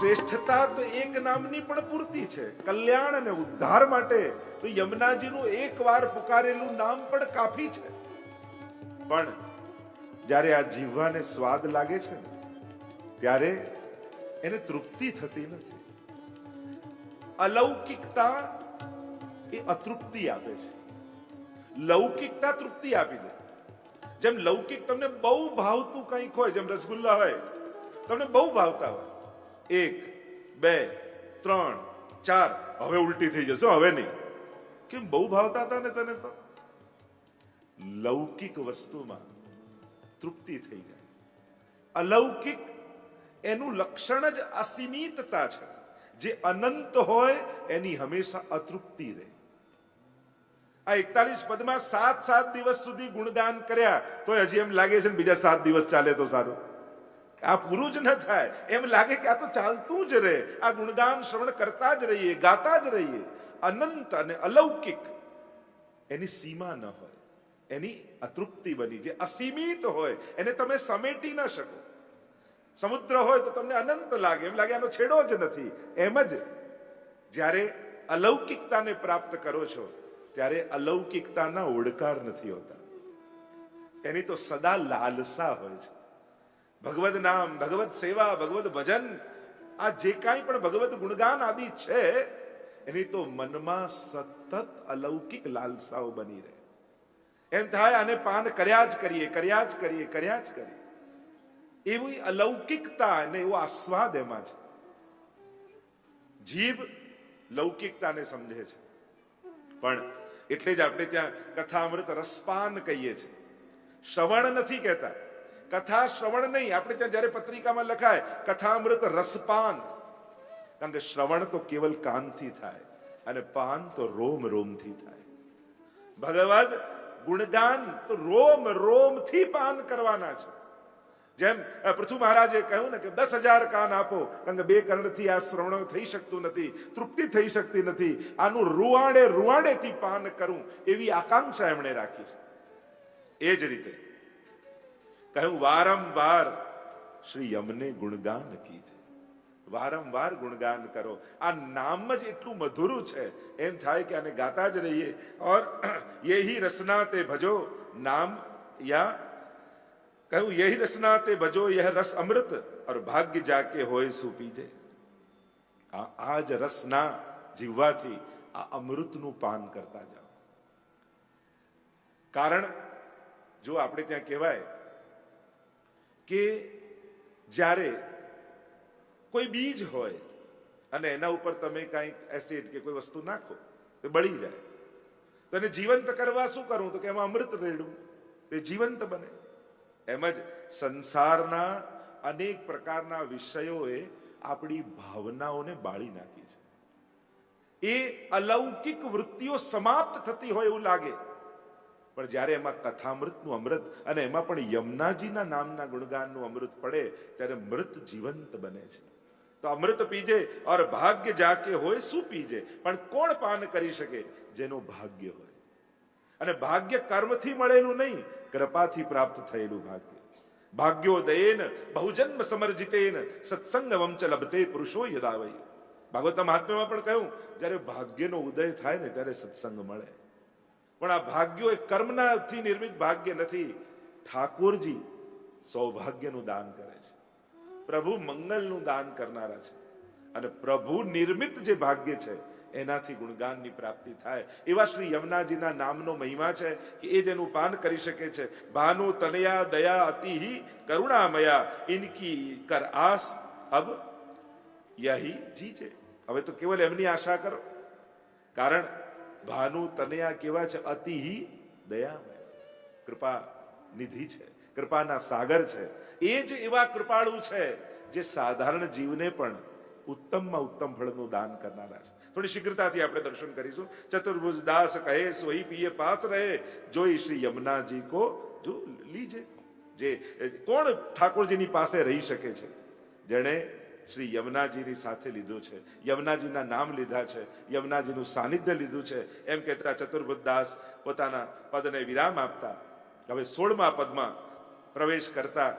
શ્રેષ્ઠતા તો એક નામની પણ પૂરતી છે. કલ્યાણ અને ઉદ્ધાર માટે તો યમુનાજીનું એક વાર પુકારેલું નામ પણ કાફી છે. પણ જ્યારે આ જીવવાને સ્વાદ લાગે છે, ત્યારે એને તૃપ્તિ થતી નથી. અલૌકિકતા એ અતૃપ્તિ આપે છે. લૌકિકતા તૃપ્તિ આપી દે. જેમ લૌકિક તમને બહુ ભાવતું કંઈક હોય, જેમ રસગુલ્લા હોય, તમને બહુ ભાવતા હોય એક, બે, ત્રણ, ચાર. હવે ઉલટી થઈ જશે, હવે નહીં. કેમ, બહુ ભાવતા હતા ને તને તો? લૌકિક વસ્તુમાં તૃપ્તિ થઈ જાય. અલૌકિક, એનું લક્ષણ જ અસીમિતતા છે. જે અનંત હોય, એની હંમેશા અતૃપ્તિ રહે. આ એકતાલીસ પદમાં સાત સાત દિવસ સુધી ગુણદાન કર્યા તો હજી એમ લાગે છે બીજા સાત દિવસ ચાલે તો સારું. આ પૂરું જ ન થાય. એમ લાગે કે આ તો ચાલતું જ રહે. આ ગુણગાન શ્રવણ કરતા જ રહીએ, ગાતા જ રહીએ. અનંત અને અલૌકિક. એની સીમા ન હોય. એની અતૃપ્તિ બની જે અસીમિત હોય. એને તમે સમેટી ન શકો. સમુદ્ર હોય તો તમને અનંત લાગે. એમ લાગે આનો છેડો જ નથી. એમ જ જ્યારે અલૌકિકતાને પ્રાપ્ત કરો છો, ત્યારે અલૌકિકતાના ઓડકાર નથી હોતા. એની તો સદા લાલસા હોય છે. ભગવદ નામ ભગવત સેવા ભગવત ભજન, આ જે કાંઈ પણ ભગવત ગુણગાન આદિ છે, એની તો મનમાં સતત અલૌકિક લાલસાઓ બની રહે. એમ થાય આને પાન કર્યા જ કરીએ, કર્યા જ કરીએ, કર્યા જ કરીએ. એવી અલૌકિકતા અને એવો આસ્વાદ એમાં છે. જીભ લૌકિકતાને સમજે છે. પણ એટલે જ આપણે ત્યાં કથામૃત રસપાન કહીએ છીએ. શ્રવણ નથી કહેતા. કથા શ્રવણ નહીં. આપણે ત્યાં જ્યારે પત્રિકામાં લખાય, કથામૃત રસપાન. કારણ કે શ્રવણ તો કેવલ કાનથી થાય અને પાન તો રોમ રોમથી થાય. ભગવદ ગુણગાન તો રોમ રોમથી પાન કરવાના છે. જેમ પૃથુ મહારાજે કહ્યું ને કે દસ હજાર કાન આપો, કારણ કે બે કર્ણથી આ શ્રવણ થઈ શકતું નથી, તૃપ્તિ થઈ શકતી નથી. આનું રૂવાડે રૂવાડેથી પાન કરું એવી આકાંક્ષા એમણે રાખી છે. એ જ રીતે કહ્યું, વારંવાર શ્રી યમને ગુણગાન કીજે. વારંવાર ગુણગાન કરો. આ નામ જ એટલું મધુરું છે. એમ થાય કે આને ગાતા જ રહીએ. ઓર યહી રસના તે ભજો નામ યા કહ્યું, યહી રસના તે ભજો યહ રસ અમૃત ઓર ભાગ્ય જાકે હોય સૂપી દે આ જ રસના જીવવાથી આ અમૃતનું પાન કરતા જાઓ. કારણ, જો આપણે ત્યાં કહેવાય કે જ્યારે કોઈ બીજ હોય અને એના ઉપર તમે કાંઈક એસિડ કે કોઈ વસ્તુ નાખો, તો બળી જાય. તો એને જીવંત કરવા શું કરવું તો કે એમાં અમૃત રેડવું. તે જીવંત બને. એમ જ સંસારના અનેક પ્રકારના વિષયોએ આપણી ભાવનાઓને બાળી નાખી છે. એ અલૌકિક વૃત્તિઓ સમાપ્ત થતી હોય એવું લાગે. પણ જ્યારે એમાં કથામૃતનું અમૃત અને એમાં પણ યમુનાજીના નામના ગુણગાનનું અમૃત પડે, ત્યારે મૃત જીવંત બને છે. તો અમૃત પીજે ઓર ભાગ્ય જાકે હોય શું પીજે? પણ કોણ પાન કરી શકે? જેનું ભાગ્ય હોય. અને ભાગ્ય કર્મથી મળેલું નહીં, કૃપાથી પ્રાપ્ત થયેલું ભાગ્ય. ભાગ્યોદયેન બહુજન્મ સમર્જિતેન સત્સંગમમ ચ લભતે પુરુષો યદાવય. ભાગવત મહાત્મ્યમાં પણ કહ્યું, જ્યારે ભાગ્યનો ઉદય થાય ને ત્યારે સત્સંગ મળે. પણ આ ભાગ્યો એ કર્મનાથી નિર્મિત ભાગ્ય નથી. ઠાકોરજી સૌભાગ્યનું દાન કરે છે. પ્રભુ મંગલનું દાન કરનારા છે. અને પ્રભુ નિર્મિત જે ભાગ્ય છે, એનાથી ગુણગાનની પ્રાપ્તિ થાય. એવા શ્રી યમુનાજીના નામનો મહિમા છે કે એ જેનું પાન કરી શકે છે. ભાનુ તનયા દયા અતિહી કરુણામયા ઇનકી કર આસ. અબ યહી જીજે. હવે તો કેવલ એમની આશા કરો. કારણ ભાનુ તનયા કેવા છે? અતિહી દયામય. કૃપા નિધિ છે. કૃપાના સાગર છે. એ જ એવા કૃપાળુ છે જે સાધારણ જીવને પણ ઉત્તમમાં ઉત્તમ ફળનું દાન કરનારા છે. થોડી શીઘ્રતાથી આપણે દર્શન કરીશું. ચતુર્ભુજ દાસ કહે, સોઈ પીએ પાસ રહે. જોઈ શ્રી યમુનાજી કો જો લીજે. જે કોણ ઠાકોરજીની પાસે રહી શકે છે? જેણે શ્રી યમુનાજીની સાથે લીધું છે. યમુનાજીના નામ લીધા છે. યમુનાજીનું સાનિધ્ય લીધું છે. એમ કહેતા ચતુર્ભુદાસ પોતાના પદને વિરામ આપતા, હવે સોળમા પદમાં પ્રવેશ કરતા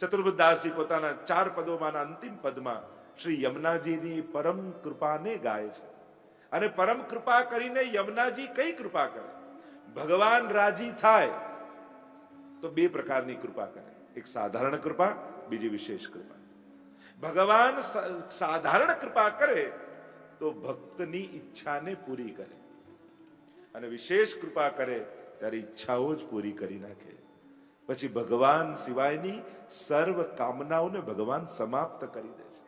ચતુર્ભુદાસજી પોતાના ચાર પદોમાંના અંતિમ પદમાં શ્રી યમુનાજીની પરમ કૃપાને ગાય છે. અને પરમ કૃપા કરીને યમુનાજી કઈ કૃપા કરે? ભગવાન રાજી થાય તો બે પ્રકારની કૃપા કરે. એક સાધારણ કૃપા, બીજી વિશેષ કૃપા. ભગવાન સાધારણ કૃપા કરે તો ભક્તની ઈચ્છાને પૂરી કરે. અને વિશેષ કૃપા કરે ત્યારે ઈચ્છાઓ જ પૂરી કરી નાખે. પછી ભગવાન સિવાયની સર્વ કામનાઓને ભગવાન સમાપ્ત કરી દે છે.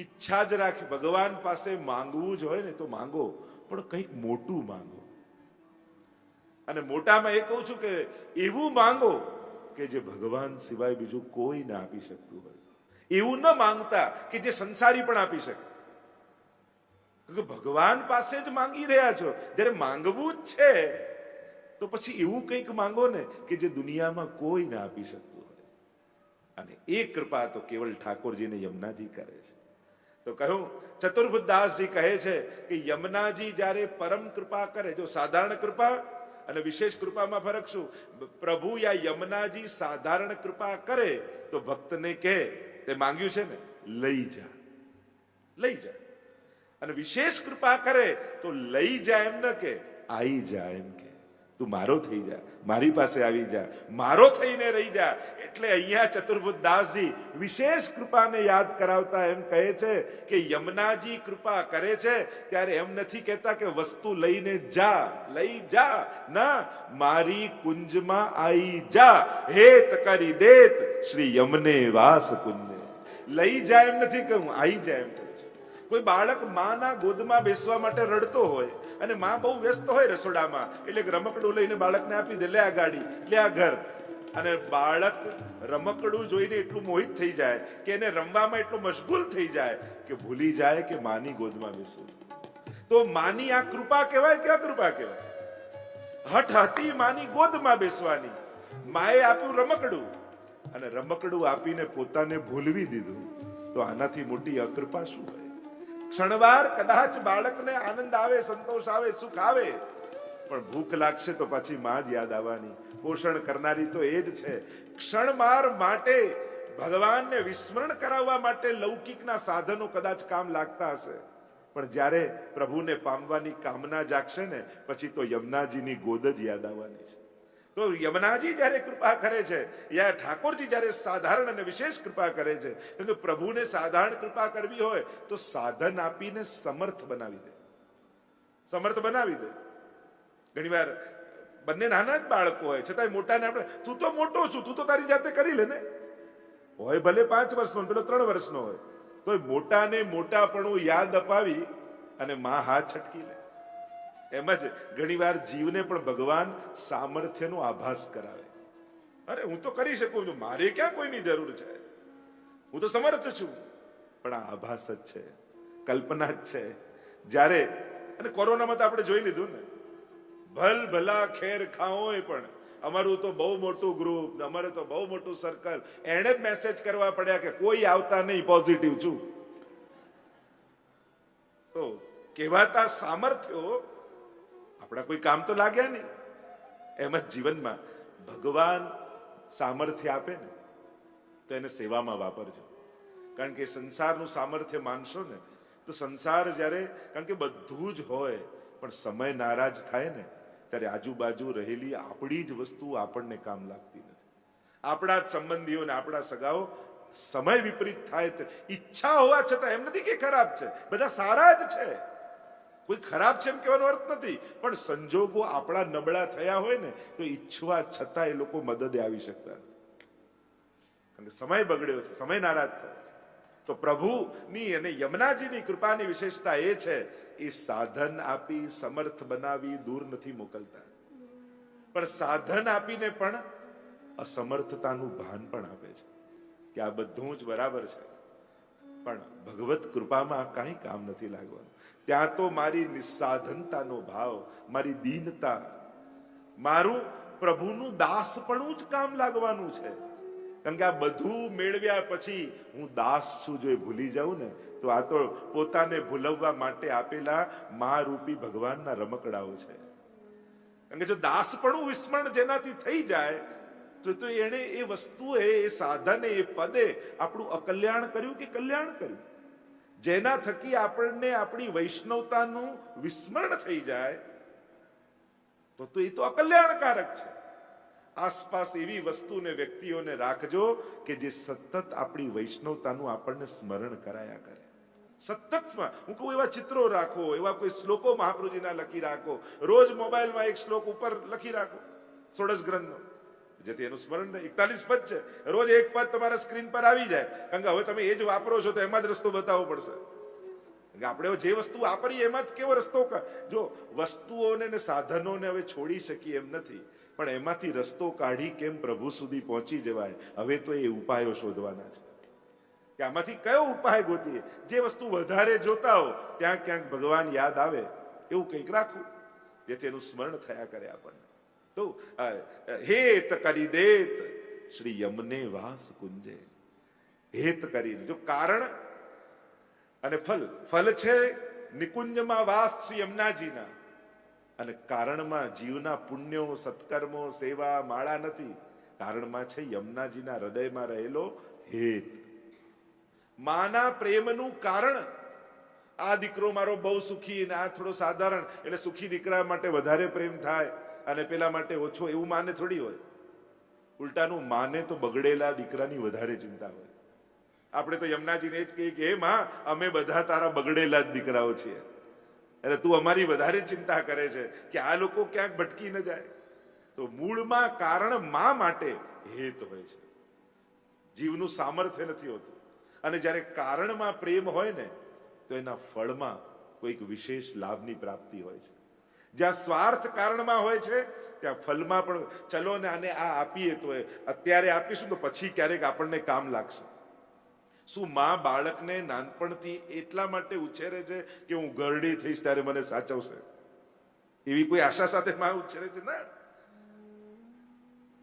ઈચ્છા જ રાખી, ભગવાન પાસે માંગવું જ હોય ને તો માંગો, પણ કંઈક મોટું માંગો. અને મોટામાં એ કહું છું કે એવું માંગો કે જે ભગવાન સિવાય બીજું કોઈ ના આપી શકતું હોય. એવું ન માંગતા કે જે સંસારી પણ આપી શકે. ભગવાન પાસે જ માંગી રહ્યા છો. જ્યારે માંગવું જ છે, તો પછી એવું કંઈક માંગો ને કે જે દુનિયામાં કોઈ ના આપી શકતું હોય. અને એ કૃપા તો કેવલ ઠાકોરજીને યમુનાજી કરે છે. તો કહ્યું ચતુર્બુદાસજી કહે છે કે યમુનાજી જ્યારે પરમ કૃપા કરે, જો સાધારણ કૃપા અને વિશેષ કૃપામાં ફરક શું? પ્રભુ યા યમુનાજી સાધારણ કૃપા કરે, તો ભક્તને કહે તે માંગ્યું છે ને? લઈ જા. લઈ જા. અને વિશેષ કૃપા કરે તો લઈ જા એમ ન કે આવી જા એમ કે. તું મારો થઈ જા, મારી પાસે આવી જા, મારો થઈને રહી જા. એટલે અહીંયા ચતુર્ભુજ દાસજી વિશેષ કૃપાને યાદ કરાવતા એમ કહે છે કે યમુનાજી કૃપા કરે છે ત્યારે એમ નથી કહેતા કે વસ્તુ લઈને જા, લઈ જા. ના, મારી કુંજમાં આવી જા. હેત કરી દેત શ્રી યમને વાસ કુંજે. લઈ જાય એમ નથી કહ્યું આવી જાય એમ કોઈ બાળક માના ગોદમાં બેસવા માટે રડતો હોય અને માં બહુ વ્યસ્ત હોય રસોડામાં, એટલે રમકડું લઈને બાળકને આપી દે, લે આ ગાડી, લે આ ઘર. અને બાળક રમકડું જોઈને એટલું મોહિત થઈ જાય કે એને રમવામાં એટલું મશગુલ થઈ જાય કે ભૂલી જાય કે માની ગોદમાં બેસવું તો માની આ કૃપા કહેવાય કે કૃપા કહેવાય? હઠ હતી માની ગોદમાં બેસવાની. માએ આપ્યું રમકડું. અને રમકડું આપીને પોતાને ભૂલવી દીધું, તો આનાથી મોટી અકૃપા શું હોય? ક્ષણવાર કદાચ બાળકને આનંદ આવે, સંતોષ આવે, સુખ આવે, પણ ભૂખ લાગશે તો પછી માં જ યાદ આવવાની. પોષણ કરનારી તો એ જ છે. ક્ષણમાર માટે ભગવાનને વિસ્મરણ કરાવવા માટે લૌકિકના સાધનો કદાચ કામ લાગતા હશે. પણ જ્યારે પ્રભુને પામવાની કામના જાગશે ને, પછી તો યમુનાજીની ગોદ જ યાદ આવવાની છે. તો યમુનાજી જ્યારે કૃપા કરે છે, યા ઠાકોરજી જ્યારે સાધારણ અને વિશેષ કૃપા કરે છે તો પ્રભુને સાધારણ કૃપા કરવી હોય, તો સાધન આપીને સમર્થ બનાવી દે. સમર્થ બનાવી દે. ઘણીવાર બંને નાના જ બાળકો હોય, છતાંય મોટાને આપણે, તું તો મોટો છું, તું તો તારી જાતે કરી લે ને. હોય ભલે પાંચ વર્ષનો પેલો ત્રણ વર્ષનો હોય તો મોટાને મોટાપણું યાદ અપાવી અને મા હાથ છટકી લે. એમ જ ઘણીવાર જીવને પણ ભગવાન સામર્થ્યનો આભાસ કરાવે. અરે, હું તો કરી શકું છું. મારે ક્યાં કોઈની જરૂર છે? હું તો સમર્થ છું. પણ આ આભાસ જ છે. કલ્પના જ છે. જ્યારે, અને કોરોનામાં તો આપણે જોઈ લીધું ને. ભલ ભલા ખેર ખાઓય પણ. અમારું તો બહુ મોટું ગ્રુપ અમારે તો બહુ મોટું સર્કલ એણે જ મેસેજ કરવા પડ્યા કે કોઈ આવતા નહીં પોઝિટિવ છું. તો કહેવાતા સામર્થ્યો આપણા કોઈ કામ તો લાગ્યા નહીં. એમ જ જીવનમાં ભગવાન સામર્થ્ય આપે ને, તો એને સેવામાં વાપરજો. કારણ કે સંસારનું સામર્થ્ય માનશો ને, તો સંસાર જ્યારે, કારણ કે બધું જ હોય, પણ સમય નારાજ થાય ને, ત્યારે આજુબાજુ રહેલી આપણી જ વસ્તુ આપણને કામ લાગતી નથી. આપણા જ સંબંધીઓ ને આપણા સગાઓ સમય વિપરીત થાય ઈચ્છા હોવા છતાં એમ નથી કે ખરાબ છે. બધા સારા જ છે. કોઈ ખરાબ છે એમ કહેવાનો અર્થ નથી. પણ સંજોગો આપણા નબળા થયા હોય ને, તો ઈચ્છવા છતાં એ લોકો મદદે આવી શકતા નથી. કે સમય બગડ્યો છે, સમય નારાજ થયો છે. તો પ્રભુની અને યમુનાજીની કૃપાની વિશેષતા એ છે, એ સાધન આપી સમર્થ બનાવી દૂર નથી મોકલતા. પણ સાધન આપીને પણ અસમર્થતાનું ભાન પણ આપે છે. કે આ બધું જ બરાબર છે. પણ ભગવત કૃપામાં કાંઈ કામ નથી લાગવાનું. ત્યાં તો મારી નિસ્સાધનતાનો ભાવ, મારી દીનતા, મારું પ્રભુનું દાસપણું જ કામ લાગવાનું છે. કારણ કે આ બધું મેળવ્યા પછી હું દાસ છું જો એ ભૂલી જાઉં ને, તો આ તો પોતાને ભૂલવવા માટે આપેલા મા રૂપી ભગવાનના રમકડાઓ છે. કારણ કે જો દાસપણું વિસ્મરણ જેનાથી થઈ જાય, તો તો એણે એ વસ્તુએ, એ સાધને, એ પદે આપણું અકલ્યાણ કર્યું કે કલ્યાણ કર્યું? જેના થકી આપણને આપણી વૈષ્ણવતાનું વિસ્મરણ થઈ જાય, તો તો એ તો અકલ્યાણકારક છે. આસપાસ એવી વસ્તુને વ્યક્તિઓને રાખજો કે જે સતત આપણી વૈષ્ણવતાનું આપણને સ્મરણ કરાયા કરે. સતત હું કહું એવા ચિત્રો રાખો, એવા કોઈ શ્લોકો મહાપ્રભુજીના લખી રાખો. રોજ મોબાઈલમાં એક શ્લોક ઉપર લખી રાખો. સોળસ ગ્રંથનો. જેથી એનું સ્મરણ એકતાલીસ પદ છે. રોજ એક પદ તમારા સ્ક્રીન પર આવી જાય. કારણ કે હવે તમે એ જ વાપરો છો તો એમાં જ રસ્તો બતાવવો પડશે. આપણે જે વસ્તુ વાપરીએ એમાં જ કેવો રસ્તો જો વસ્તુઓને ને સાધનોને હવે છોડી શકીએ એમ નથી, પણ એમાંથી રસ્તો કાઢી કેમ પ્રભુ સુધી પહોંચી જવાય? હવે તો એ ઉપાયો શોધવાના છે. કે આમાંથી કયો ઉપાય ગોતીએ? જે વસ્તુ વધારે જોતા હો, ત્યાં ક્યાંક ભગવાન યાદ આવે. એવું કંઈક રાખવું. જેથી એનું સ્મરણ થયા કરે આપણને. તો હેત કરી દેત. શ્રી યમને વાસ કુંજે. હેત કરીને જો કારણ અને ફલ. ફલ છે નિકુંજમાં વાસ શ્રી યમનાજીના. અને કારણમાં જીવના પુણ્યો, સત્કર્મો, સેવા, માળા નથી. કારણમાં છે યમનાજીના હૃદયમાં રહેલો હેત. માના પ્રેમનું કારણ. આ દીકરો મારો બહુ સુખી અને આ થોડો સાધારણ. એટલે સુખી દીકરા માટે વધારે પ્રેમ થાય. અને પેલા માટે ઓછો એવું માને થોડી હોય. ઉલટાનું માને તો બગડેલા દીકરાની વધારે ચિંતા હોય. આપણે તો યમુનાજીને જ કહીએ કે, હે માં, અમે બધા તારા બગડેલા જ દીકરાઓ છીએ. એટલે તું અમારી વધારે ચિંતા કરે છે કે આ લોકો ક્યાંક ભટકી ન જાય. તો મૂળમાં કારણ મા માટે હેત હોય છે. જીવનું સામર્થ્ય નથી હોતું. અને જ્યારે કારણમાં પ્રેમ હોય ને, તો એના ફળમાં કોઈક વિશેષ લાભની પ્રાપ્તિ હોય છે. જ્યાં સ્વાર્થ કારણમાં હોય છે, ત્યાં ફલમાં પણ ચલો ને આને આ આપીએ તો અત્યારે આપીશું તો પછી ક્યારેક આપણને કામ લાગશે. શું માં બાળકને નાનપણથી એટલા માટે ઉછેરે છે કે હું ગરડી થઈશ ત્યારે મને સાચવશે? એવી કોઈ આશા સાથે માં ઉછેરે છે? ના.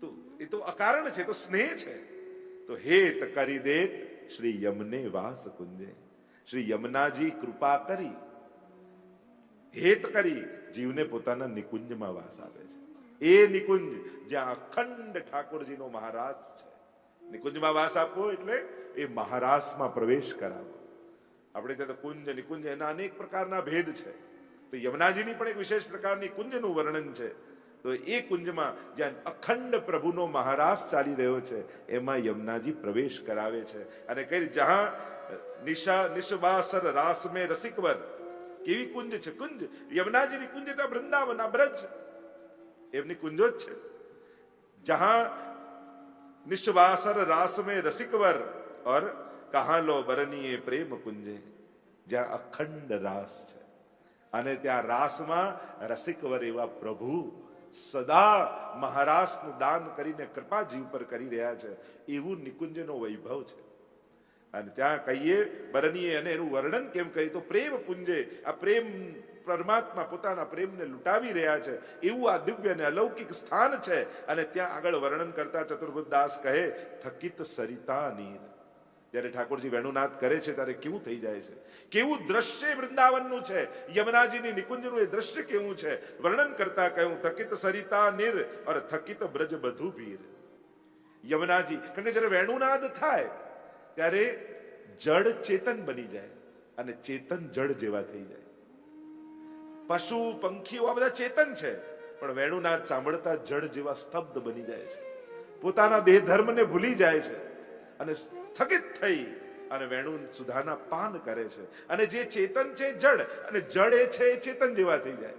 તો એ તો અકારણ છે તો સ્નેહ છે. તો હેત કરી દે શ્રી યમને વાસ કુંજે. શ્રી યમનાજી કૃપા કરી. હેત કરી જીવને પોતાના નિકુંજમાં વાસ આપે છે. એ નિકુંજ જ્યાં અખંડ ઠાકોરજીનો મહારાજ છે. નિકુંજમાં વાસ આપવો એટલે એ મહારાસમાં પ્રવેશ કરાવો. આપણે ત્યાં તો કુંજ, નિકુંજ એના અનેક પ્રકારના ભેદ છે. તો યમુનાજીની પણ એક વિશેષ પ્રકારની કુંજનું વર્ણન છે. તો એ કુંજમાં જ્યાં અખંડ પ્રભુનો મહારાસ ચાલી રહ્યો છે, એમાં યમુનાજી પ્રવેશ કરાવે છે. અને કઈ જહાં નિશા, નિશવાસર રાસ મેં રસિકવર કેવી કુંજ છે? કુંજ. યમુનાજીની કુંજ એટલે વૃંદાવન, આ બ્રજ. એમની કુંજો જ છે. જહાં નિશ્વાસર રાસ મેં રસિકવર ઓર કહા લો બરનીએ પ્રેમ કુંજે. જ્યાં અખંડ રાસ છે. અને ત્યાં રાસમાં રસિકવર એવા પ્રભુ સદા મહારાસનું દાન કરીને કૃપા જીવ પર કરી રહ્યા છે. એવું નિકુંજનો વૈભવ છે. અને ત્યાં કહીએ બરનીએ અને એનું વર્ણન કેમ કહીએ તો પ્રેમ પુંજે, આ પ્રેમ પરમાત્મા પોતાના પ્રેમને લૂંટાવી રહ્યા છે. એવું આ દિવ્ય અને અલૌકિક સ્થાન છે. અને ત્યાં આગળ વર્ણન કરતા ચતુર્ભુજ દાસ કહે, થકિત સરિતા નીર. જ્યારે ઠાકોરજી વેણુનાથ કરે છે, ત્યારે કેવું થઈ જાય છે? કેવું દ્રશ્ય વૃંદાવનનું છે? યમુનાજીની નિકુંજનું એ દ્રશ્ય કેવું છે? વર્ણન કરતા કહ્યું, થકિત સરિતા નીર અને થકિત બ્રજ બધું ભીર યમુનાજી, કારણ કે જ્યારે વેણુનાદ થાય ત્યારે જડ ચેતન બની જાય અને ચેતન જડ જેવા થઈ જાય. પશુ, પંખીઓ, આ બધા ચેતન છે, પણ વેણુના સાંભળતા જડ જેવા સ્તબ્ધ બની જાય છે. પોતાના દેહ ધર્મને ભૂલી જાય છે અને સ્થગિત થઈ અને વેણુ સુધાના પાન કરે છે. અને જે ચેતન છે જડ અને જડ એ છે એ ચેતન જેવા થઈ જાય.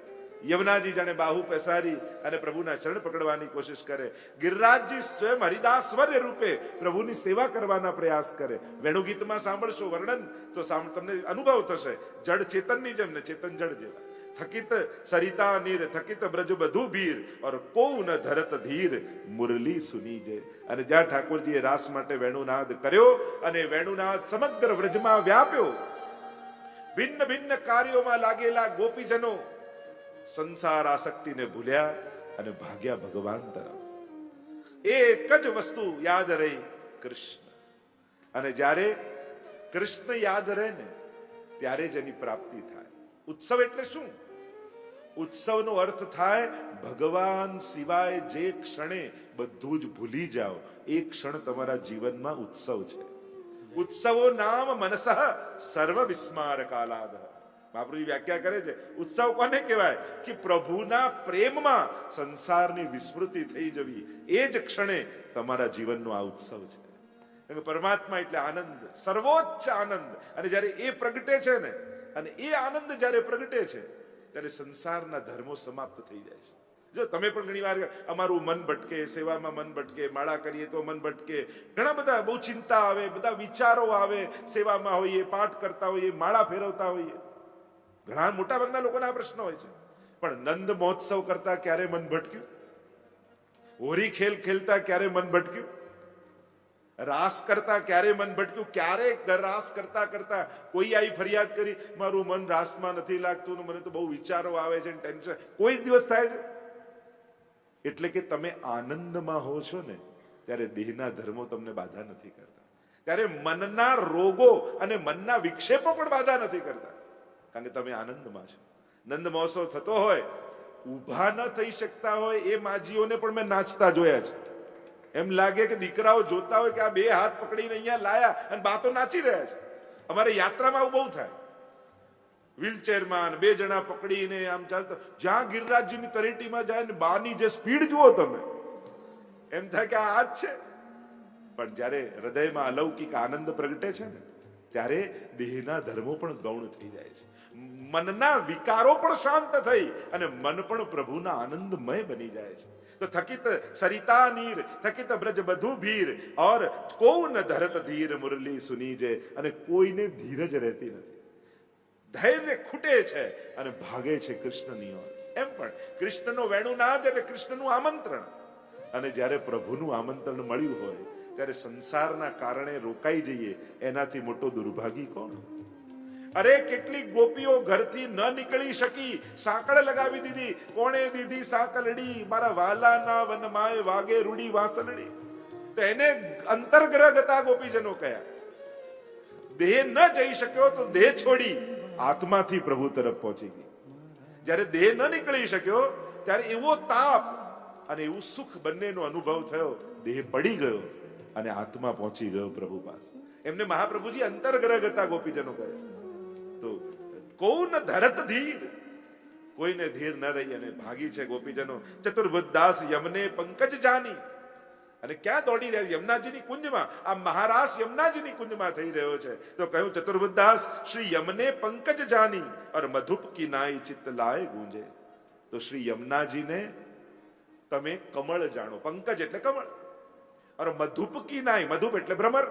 યમુનાજી જાણે બાહુ પેસારી અને પ્રભુના ચરણ પકડવાની કોશિશ કરે. ગિરિરાજજી સ્વયં હરિદાસવર્ય રૂપે પ્રભુની સેવા કરવાના પ્રયાસ કરે. વેણુ ગીતમાં સાંભળશો વર્ણન, તો તમને અનુભવ થશે. જડ ચેતનની જેમ ને ચેતન જડ જેવા. થકિત સરિતા નીર, થકિત બ્રજ બધું ભીર, ઓર કોઉ ન ધરત ધીર, મુરલી સુનીજે અને જ્યાં ઠાકોરજીએ રાસ માટે વેણુનાદ કર્યો અને વેણુનાદ સમગ્ર વ્રજમાં વ્યાપ્યો. ભિન્ન ભિન્ન કાર્યોમાં લાગેલા ગોપીજનો સંસાર આસક્તિને ભૂલ્યા અને ભાગ્યા ભગવાન તરફ. એક જ વસ્તુ યાદ રહી કૃષ્ણ. અને જ્યારે કૃષ્ણ યાદ રહે ને, ત્યારે જ એની પ્રાપ્તિ થાય. ઉત્સવ એટલે શું? ઉત્સવનો અર્થ થાય, ભગવાન સિવાય જે ક્ષણે બધું જ ભૂલી જાઓ. એ ક્ષણ તમારા જીવનમાં ઉત્સવ છે. ઉત્સવો નામ મનસઃ સર્વ વિસ્માર કાલાદ મહાપ્રભુ વ્યાખ્યા કરે છે, ઉત્સવ કોને કહેવાય? કે પ્રભુના પ્રેમમાં સંસારની વિસ્મૃતિ થઈ જવી. એ જ ક્ષણે તમારા જીવનનો આ ઉત્સવ છે. પરમાત્મા એટલે આનંદ, સર્વોચ્ચ આનંદ. અને જ્યારે એ પ્રગટે છે ને, અને એ આનંદ જ્યારે પ્રગટે છે, ત્યારે સંસારના ધર્મો સમાપ્ત થઈ જાય છે. જો તમે પણ ઘણી વાર અમારું મન ભટકે, સેવામાં મન ભટકે, માળા કરીએ તો મન ભટકે. ઘણા બધા બહુ ચિંતા આવે, બધા વિચારો આવે. સેવામાં હોઈએ, પાઠ કરતા હોઈએ, માળા ફેરવતા હોઈએ. ઘણા મોટા ભાગના લોકોના આ પ્રશ્ન હોય છે. પણ નંદ મહોત્સવ કરતા ક્યારે મન ભટક્યું? હોરી ખેલ ખેલતા ક્યારે મન ભટક્યું? રાસ કરતા ક્યારે મન ભટક્યું? ક્યારે રાસ કરતા કરતા કોઈ આવી ફરિયાદ કરી, મારું મન રાસમાં નથી લાગતું મને તો બહુ વિચારો આવે છે ટેન્શન. કોઈ દિવસ થાય છે. એટલે કે તમે આનંદમાં હો છો ને, ત્યારે દેહના ધર્મો તમને બાધા નથી કરતા. ત્યારે મનના રોગો અને મનના વિક્ષેપો પણ બાધા નથી કરતા. કારણ કે તમે આનંદમાં છો. નંદ મહોત્સવ થતો હોય, ઊભા ન થઈ શકતા હોય એ માજીઓને પણ મેં નાચતા જોયા છે. એમ લાગે કે દીકરાઓ જોતા હોય કે આ બે હાથ પકડીને અહીંયા લાયા અને બાતો નાચી રહ્યા છે. અમારે યાત્રામાં આવું બહુ થાય. વ્હીલચેરમાં બે જણા પકડીને આમ ચાલતા, જ્યાં ગિરિરાજજીની તરેટીમાં જાય ને બાની જે સ્પીડ જુઓ તમે, એમ થાય કે આ જ છે. પણ જ્યારે હૃદયમાં અલૌકિક આનંદ પ્રગટે છે ને, ત્યારે દેહના ધર્મો પણ ગૌણ થઈ જાય છે. મનના વિકારો પણ શાંત થઈ અને મન પણ પ્રભુના આનંદમય બની જાય છે. તો થકિત સરિતા નીર, થકિત બ્રજ બધુ ભીર, ઓર કોઉ ન ધરત ધીર મુરલી સુનીજે અને કોઈને ધીરજ રહેતી નથી. ધૈર્ય ખૂટે છે અને ભાગે છે કૃષ્ણની ઓર. એમ પણ કૃષ્ણનો વેણુનાદ એટલે કૃષ્ણનું આમંત્રણ. અને જ્યારે પ્રભુનું આમંત્રણ મળ્યું હોય, ત્યારે સંસારના કારણે રોકાઈ જઈએ, એનાથી મોટો દુર્ભાગી કોણ? અરે કેટલીક ગોપીઓ ઘરથી ન નીકળી શકી? સાંકળ લગાવી દીધી. કોણે દીધી સાંકળડી? મારા વાલાના વનમાય વાગે રૂડી વાસણડી. તો અંતર્ગ્રહ ગતા ગોપીજનો કયા. દેહ ન જઈ શક્યો તો દેહ છોડી આત્માથી પ્રભુ તરફ પહોંચી ગઈ. જ્યારે દેહ ન નીકળી શક્યો, ત્યારે એવો તાપ અને એવું સુખ બંનેનો અનુભવ થયો. દેહ પડી ગયો અને આત્મા પહોંચી ગયો પ્રભુ પાસે. એમને મહાપ્રભુજી અંતરગ્રહ ગતા ગોપીજનો કહે તો કોન ધરત ધીર? કોઈને ધીર ન રહી અને ભાગી છે ગોપીજનો. ચતુર્ભુજ યમને પંકજ જાની. અને ક્યાં દોડી રહ્યા યમુનાજીની કુંજમાં. આ મહારાસ યમુનાજીની કુંજમાં થઈ રહ્યો છે. તો કહ્યું ચતુર્ભુદાસ શ્રી યમને પંકજ જાની. અર મધુપ કિનાઈ ચિત્ત લાય ગુંજે. તો શ્રી યમુનાજીને તમે કમળ જાણો. પંકજ એટલે કમળ. અર મધુપ કિનાઈ, મધુપ એટલે ભ્રમર.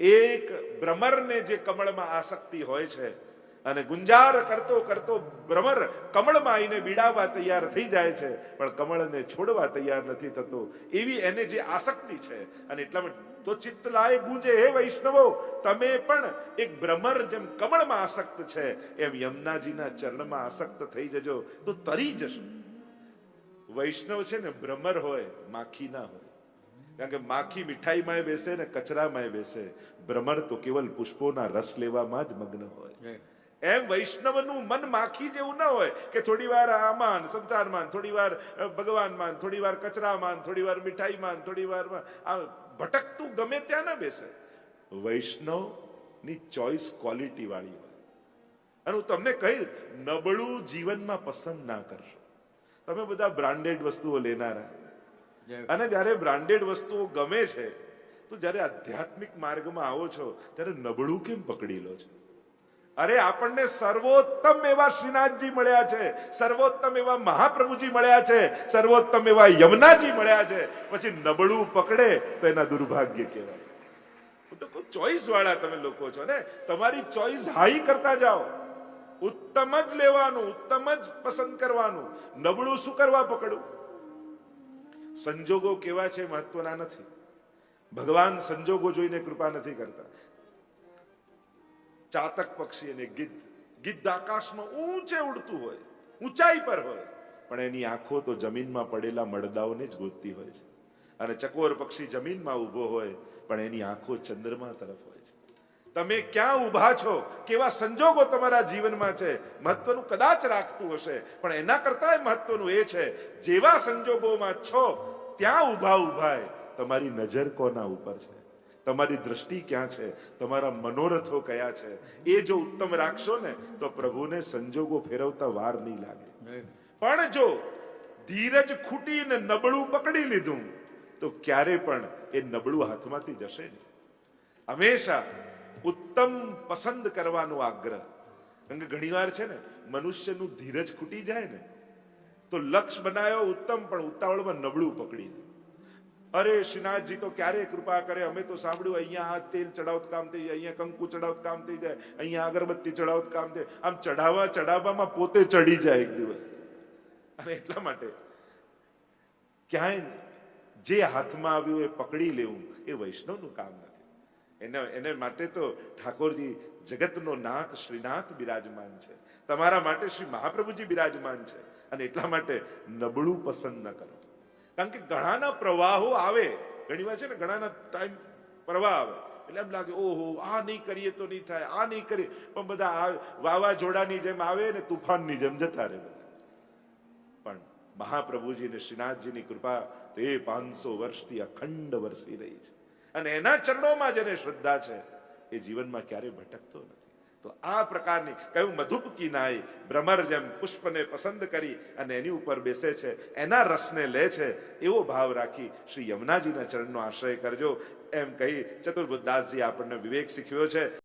એક ભ્રમરને જે કમળમાં આસક્તિ હોય છે અને ગુંજાર કરતો કરતો ભ્રમર કમળમાં આવીને બીડાવવા તૈયાર થઈ જાય છે. પણ કમળને છોડવા તૈયાર નથી થતો. એવી એને જે આસક્તિ છે અને એટલા માટે તો ચિત્ત લાય ગુંજે, હે વૈષ્ણવો, તમે પણ એક ભ્રમર જેમ કમળમાં આસક્ત છે, એમ યમુનાજીના ચરણમાં આસક્ત થઈ જજો. તો તરી જશો. વૈષ્ણવ છે ને ભ્રમર હોય, માખી ના હોય. કારણ કે માખી મીઠાઈમાં બેસે ને કચરામાં બેસે. ભ્રમર તો કેવલ પુષ્પોના રસ લેવામાં જ મગ્ન હોય. એમ વૈષ્ણવનું મન માખી જેવું ન હોય કે થોડી વાર આમાં સંસારમાં થોડી વાર ભગવાન માન થોડી વાર કચરામાં થોડી વાર મીઠાઈ માન થોડી વાર આ ભટકતું ગમે ત્યાં ન બેસે. વૈષ્ણવની ચોઈસ ક્વોલિટી વાળી હોય. અને હું તમને કહીશ નબળું જીવનમાં પસંદ ના કરશો. તમે બધા બ્રાન્ડેડ વસ્તુઓ લેનારા. અને જ્યારે બ્રાન્ડેડ વસ્તુઓ ગમે છે તો જ્યારે આધ્યાત્મિક માર્ગમાં આવો છો ત્યારે નબળું કેમ પકડી લો છો? અરે, આપણને સર્વોત્તમ એવા શ્રીનાથજી મળ્યા છે, સર્વોત્તમ એવા મહાપ્રભુજી મળ્યા છે, સર્વોત્તમ એવા યમુનાજી મળ્યા છે. પછી નબળું પકડે તો એના દુર્ભાગ્ય કહેવાય. તો ચોઈસ વાળા તમે લોકો છો, ને? તમારી ચોઈસ હાઈ કરતા જાઓ. ઉત્તમ જ લેવાનું, ઉત્તમ જ પસંદ કરવાનું. નબળું શું કરવા પકડવું સંજોગો કેવા છે મહત્વના નથી. ભગવાન સંજોગો જોઈને કૃપા નથી કરતા. ચાતક પક્ષી અને ગિદ્ધ. ગિદ્ધ આકાશમાં ઊંચે ઉડતું હોય, ઊંચાઈ પર હોય, પણ એની આંખો તો જમીનમાં પડેલા મડદાઓને જ ગોતતી હોય છે. અને ચકોર પક્ષી જમીનમાં ઊભો હોય, પણ એની આંખો ચંદ્રમા તરફ હોય છે. તમે ક્યાં ઊભા છો? કેવા સંજોગો તમારા જીવનમાં છે? મહત્વનું કદાચ રાખતું હશે, પણ એના કરતા મહત્વનું એ છે, જેવા સંજોગોમાં છો, ત્યાં ઊભા ઊભા તમારી નજર કોના ઉપર છે? તમારી દ્રષ્ટિ ક્યાં છે? તમારા મનોરથો કયા છે? એ જો ઉત્તમ રાખશો ને તો પ્રભુને સંજોગો ફેરવતા વાર નહીં લાગે. પણ જો ધીરજ ખૂટીને નબળું પકડી લીધું તો ક્યારે પણ એ નબળું હાથમાંથી જશે નહીં. હંમેશા ઉત્તમ પસંદ કરવાનો આગ્રહ. કારણ કે ઘણીવાર છે ને મનુષ્યનું ધીરજ ખૂટી જાય ને તો લક્ષ્ય બનાવ્યો ઉત્તમ પણ ઉતાવળમાં નબળું પકડી લે અરે શ્રીનાથજી તો ક્યારે કૃપા કરે? અમે તો સાંભળ્યું, અહીંયા તેલ ચડાવત કામ થઈ જાય, અહીંયા કંકુ ચડાવત કામ થઈ જાય, અહીંયા અગરબત્તી ચડાવત કામ થાય આમ ચડાવવા ચડાવવામાં પોતે ચડી જાય એક દિવસ. અને એટલા માટે ક્યાંય જે હાથમાં આવ્યું એ પકડી લેવું, એ વૈષ્ણવનું કામ નથી. એને એને માટે તો ઠાકોરજી જગતનો નાથ શ્રીનાથ બિરાજમાન છે. તમારા માટે શ્રી મહાપ્રભુજી બિરાજમાન છે. અને એટલા માટે નબળું પસંદ ન કરો. કારણ કે ઘણાના પ્રવાહો આવે. ઘણી વાર છે ને ઘણાના ટાઈમ પ્રવાહ આવે. એટલે એમ લાગે, ઓહો, આ નહીં કરીએ તો નહીં થાય, આ નહીં કરીએ. પણ બધા વાવાઝોડાની જેમ આવે ને તુફાનની જેમ જતા રહે પણ મહાપ્રભુજી ને શ્રીનાથજીની કૃપા તો એ પાંચસો વર્ષથી અખંડ વરસી રહી છે. અને એના ચરણોમાં જેને શ્રદ્ધા છે, એ જીવનમાં ક્યારેય ભટકતો નથી. તો આ પ્રકારની કયું મધુપ કિનાય ભ્રમર જેમ પુષ્પને પસંદ કરી અને એની ઉપર બેસે છે, એના રસને લે છે, એવો ભાવ રાખી શ્રી યમુનાજીના ચરણનો આશ્રય કરજો. એમ કહી ચતુર્બુદ્ધાસજી આપણને વિવેક શીખ્યો છે.